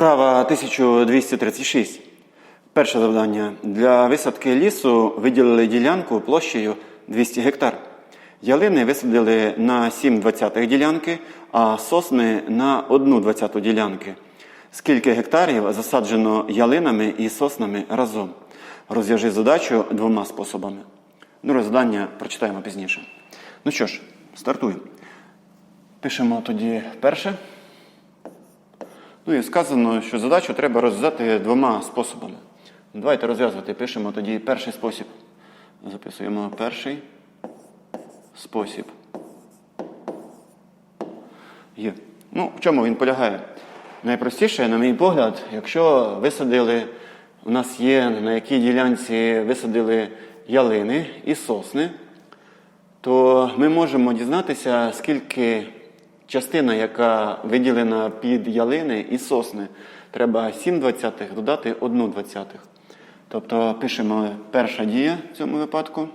Вправа 1236. Перше завдання. Для висадки лісу виділили ділянку площею 200 гектар. Ялини висадили на 7 двадцятих ділянки, а сосни на 1 двадцяту ділянки. Скільки гектарів засаджено ялинами і соснами разом? Розв'яжи задачу двома способами. Друге завдання прочитаємо пізніше. Ну що ж, стартуємо. Пишемо тоді перше. Ну і сказано, що задачу треба розв'язати двома способами. Давайте розв'язувати. Пишемо тоді перший спосіб. Записуємо перший спосіб. Є. Ну, в чому він полягає? Найпростіше, на мій погляд, якщо висадили, у нас є на якій ділянці висадили ялини і сосни, то ми можемо дізнатися, скільки частина, яка виділена під ялини і сосни, треба 7 двадцятих додати 1 двадцятих. Тобто пишемо перша дія в цьому випадку.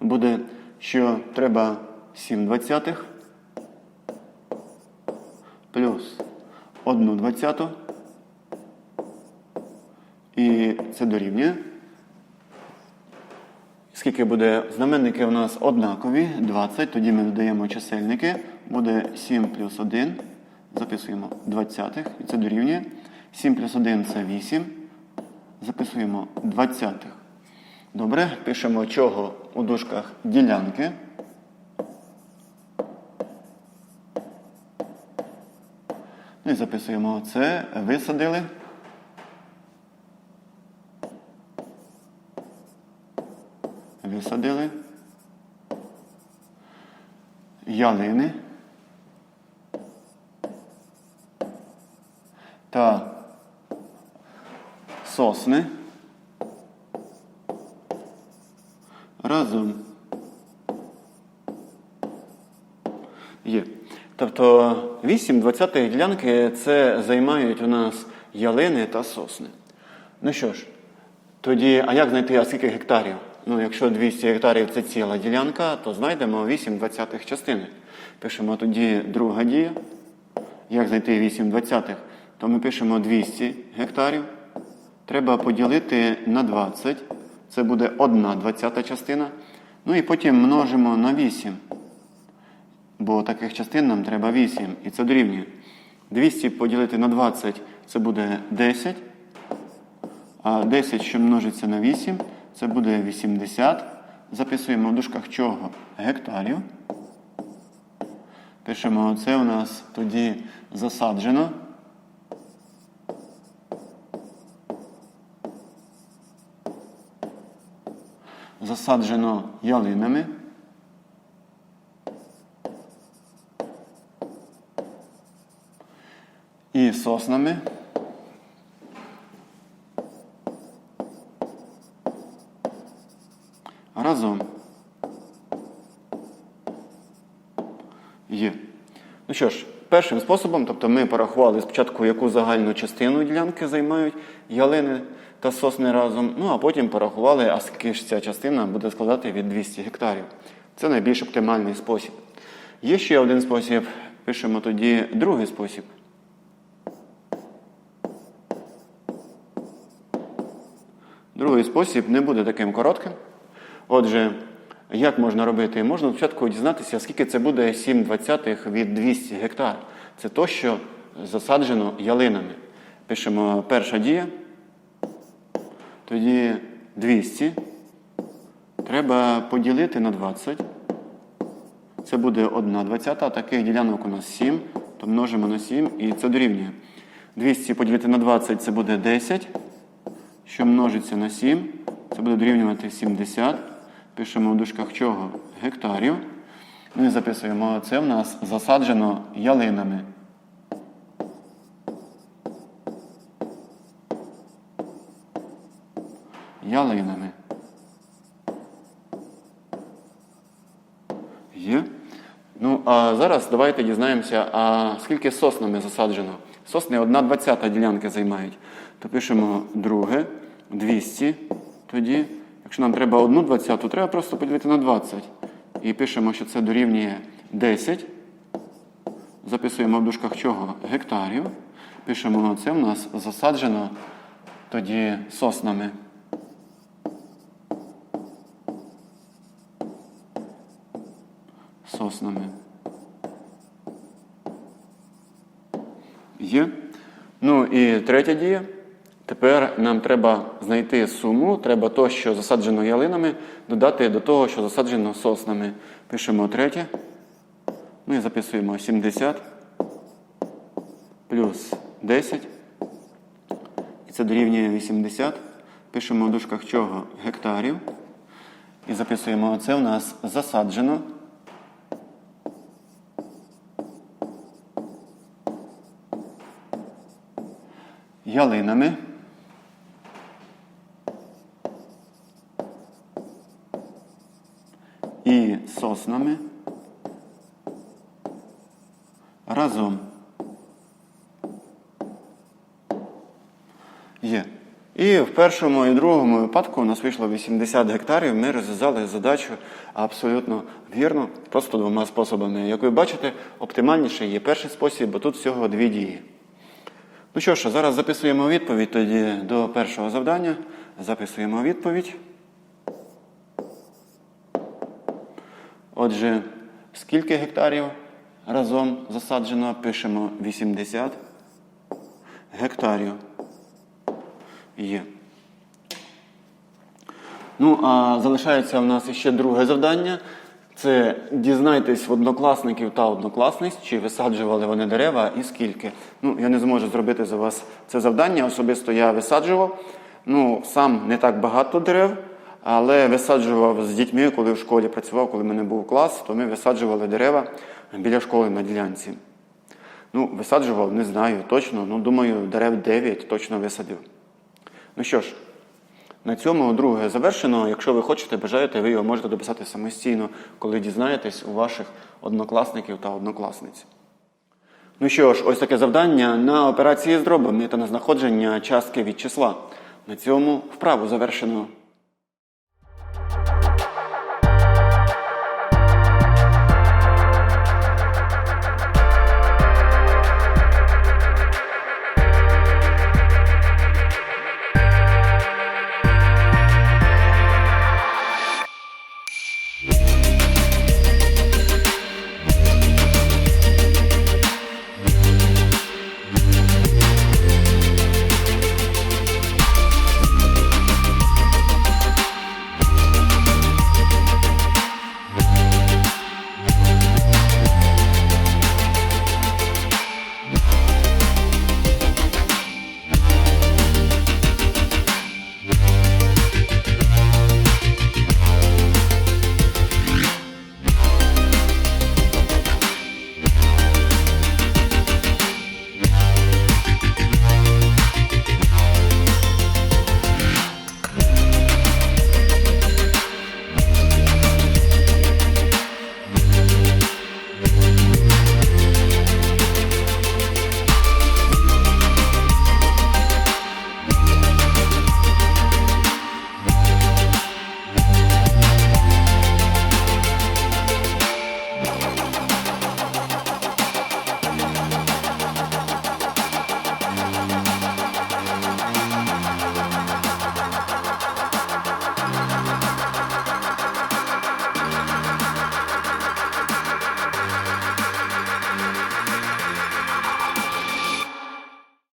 Буде, що треба 7 двадцятих плюс 1 двадцяту. І це дорівнює. Скільки буде? Знаменники у нас однакові, 20, тоді ми додаємо чисельники, буде 7 плюс 1, записуємо 20, і це дорівнює. 7 плюс 1 це 8, записуємо 20. Добре, пишемо чого у дужках ділянки. Ну і записуємо це, висадили. Ялини та сосни разом. Є. Тобто 8 двадцятих ділянки це займають у нас ялини та сосни. Ну що ж, тоді, а як знайти, а скільки гектарів? Ну, якщо 200 гектарів це ціла ділянка, то знайдемо 8 двадцятих частини. Пишемо тоді друга дія. Як знайти 8 двадцятих? То ми пишемо 200 гектарів. Треба поділити на 20. Це буде 1 двадцята частина. Ну і потім множимо на 8. Бо таких частин нам треба 8. І це дорівнює. 200 поділити на 20 це буде 10. А 10, що множиться на 8, це буде 80. Записуємо в дужках чого? Гектарів. Пишемо, це у нас тоді засаджено. Засаджено ялинами. І соснами. Разом. Є. Ну що ж, першим способом, тобто ми порахували спочатку, яку загальну частину ділянки займають ялини та сосни разом, ну а потім порахували, а скільки ж ця частина буде складати від 200 гектарів. Це найбільш оптимальний спосіб. Є ще один спосіб, пишемо тоді другий спосіб. Другий спосіб не буде таким коротким. Отже, як можна робити? Можна спочатку дізнатися, скільки це буде 7 двадцятих від 200 гектар. Це то, що засаджено ялинами. Пишемо перша дія. Тоді 200. Треба поділити на 20. Це буде 1 двадцята. Таких ділянок у нас 7. То множимо на 7 і це дорівнює. 200 поділити на 20 це буде 10. Що множиться на 7, це буде дорівнювати 70. Пишемо в дужках чого? Гектарів. Ну і записуємо, це в нас засаджено ялинами. Ялинами. Є. Ну, а зараз давайте дізнаємося, а скільки соснами засаджено. Сосни 1 двадцята ділянки займають. То пишемо друге, 200. Тоді, якщо нам треба 1 двадцяту, треба просто поділити на 20. І пишемо, що це дорівнює 10. Записуємо в дужках чого? Гектарів. Пишемо, це в нас засаджено тоді соснами. Соснами. Є. Ну і третя дія. Тепер нам треба знайти суму, треба то, що засаджено ялинами, додати до того, що засаджено соснами. Пишемо третє. Ну і записуємо 70 плюс 10. І це дорівнює 80. Пишемо в дужках чого? Гектарів. І записуємо, це у нас засаджено. Ялинами. І соснами. Разом. Є. І в першому і другому випадку у нас вийшло 80 гектарів. Ми розв'язали задачу абсолютно вірно, просто двома способами. Як ви бачите, оптимальніше є перший спосіб, бо тут всього дві дії. Ну що ж, зараз записуємо відповідь тоді до першого завдання. Записуємо відповідь. Отже, скільки гектарів разом засаджено? Пишемо 80 гектарів. Є. Ну, а залишається в нас ще друге завдання. Це дізнайтесь в однокласників та однокласниць, чи висаджували вони дерева і скільки. Ну, я не зможу зробити за вас це завдання. Особисто я висаджував. Ну, сам не так багато дерев, але висаджував з дітьми, коли в школі працював, коли в мене був клас, то ми висаджували дерева біля школи на ділянці. Ну, висаджував, не знаю точно. Ну, думаю, дерев 9 точно висадив. Ну що ж, на цьому друге завершено. Якщо ви хочете, бажаєте, ви його можете дописати самостійно, коли дізнаєтесь у ваших однокласників та однокласниць. Ну що ж, ось таке завдання на операції з дробами та на знаходження частки від числа. На цьому вправу завершено.